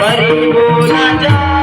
पर वो न जा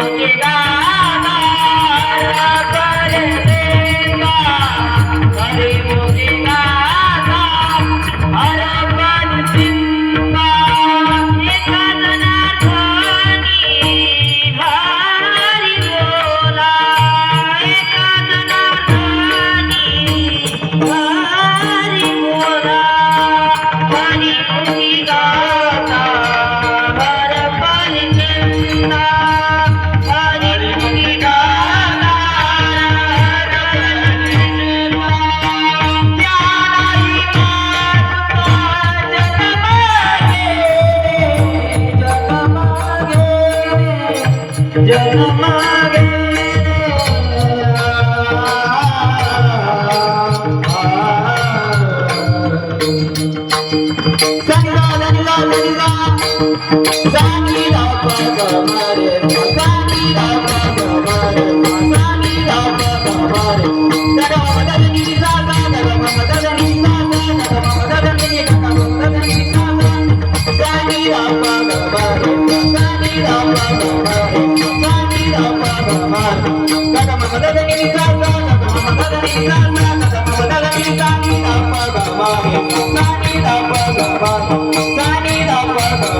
ராஜா Zara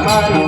Bye.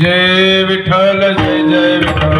जय विठल जय जय विठल